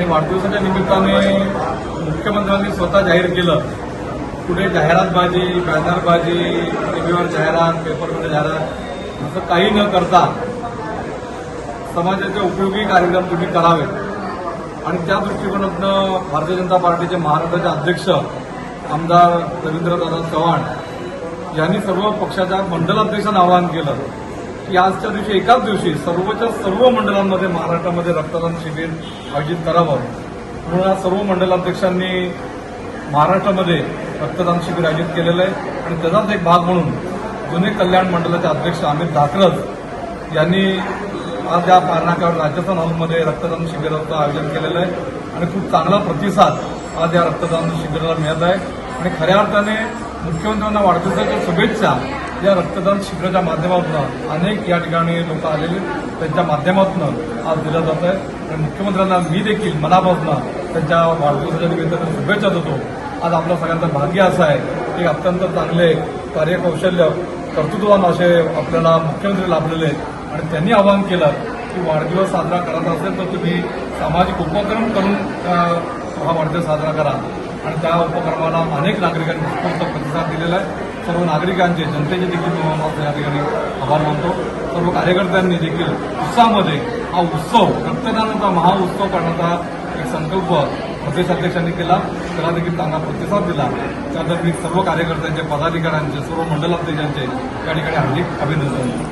आणि वाढदिवसाच्या निमित्ताने मुख्यमंत्र्यांनी स्वतः जाहीर केलं. कुठे जाहिरातबाजी बॅनरबाजी टीव्हीवर जाहिरात पेपरमध्ये जाहिरात असं काही न करता समाजाचे उपयोगी कार्यक्रम तुम्ही करावेत आणि त्या दृष्टिकोनातनं भारतीय जनता पार्टीचे महाराष्ट्राचे अध्यक्ष आमदार रवींद्रदादा चव्हाण यांनी सर्व पक्षाच्या मंडलाध्यक्षांना आवाहन केलं. की आजच्या दिवशी एकाच दिवशी सर्वच्या सर्व मंडळांमध्ये महाराष्ट्रामध्ये रक्तदान शिबिर आयोजित करावं. म्हणून या सर्व मंडलाध्यक्षांनी महाराष्ट्रामध्ये रक्तदान शिबिर आयोजित केलेलं आहे. आणि त्याचाच एक भाग म्हणून जुने कल्याण मंडळाचे अध्यक्ष अमित धाकरज यांनी आज या पारणाकावर राजस्थान हॉलमध्ये रक्तदान शिबिराचं आयोजन केलेलं आहे. आणि खूप चांगला प्रतिसाद आज या रक्तदान शिबिराला मिळत आहे. आणि खऱ्या अर्थाने मुख्यमंत्र्यांना वाढदिवसाच्या शुभेच्छा या रक्तदान शिबिराच्या माध्यमातून अनेक या ठिकाणी लोक आलेले त्यांच्या माध्यमातून आज दिलं जात आहे. आणि मुख्यमंत्र्यांना मी देखील मनापासून त्यांच्या वाढदिवसाच्या निमित्ताने शुभेच्छा देतो. आज आपला सगळ्यांचा भाग्य असा आहे की अत्यंत चांगले कार्यकौशल्य कर्तृत्ववान असे आपल्याला मुख्यमंत्री लाभलेले आहेत. आणि त्यांनी आवाहन केलं की वाढदिवस साजरा करायचा असेल तर तुम्ही सामाजिक उपक्रम करून हा वाढदिवस साजरा करा. आणि त्या उपक्रमाला अनेक नागरिकांनी उत्स्फूर्त प्रतिसाद दिलेला आहे. सर्व नागरिकांचे जनतेचे देखील मी मला या ठिकाणी आभार मानतो. सर्व कार्यकर्त्यांनी देखील उत्साहामध्ये हा उत्सव रक्तदानाचा महाउत्सव करण्याचा एक संकल्प प्रदेशाध्यक्षांनी केला. त्याला देखील चांगला प्रतिसाद दिला. त्यादरम्यान मी सर्व कार्यकर्त्यांचे पदाधिकाऱ्यांचे सर्व मंडलाध्यक्षांचे या ठिकाणी हार्दिक अभिनंदन.